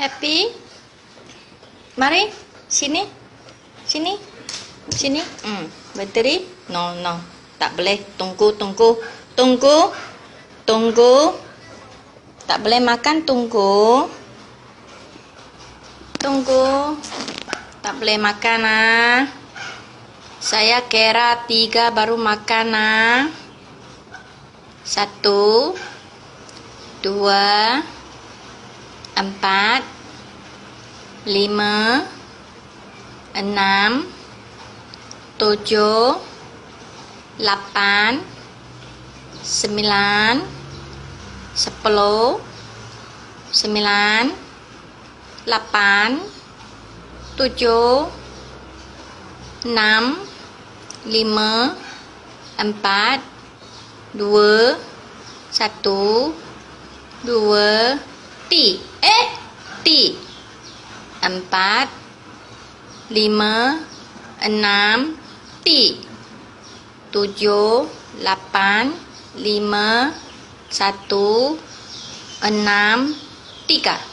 Happy? Mari, sini. Sini. Sini. Hmm, bateri? No, no. Tak boleh. Tunggu, tunggu. Tunggu. Tunggu. Tak boleh makan, tunggu. Tunggu. Tak boleh makan, ah. Saya kira tiga baru makan, ah. Satu. Dua. Empat. Lima. Enam. Tujuh. Lapan. Sembilan. Sepuluh. Sembilan. Lapan. Tujuh. Enam. Lima. Empat. Dua. Satu. Dua. Ti. Eh. Ti. Empat. Lima. Enam. Ti. Tujuh. Lapan. Lima. Satu. Enam. Tiga.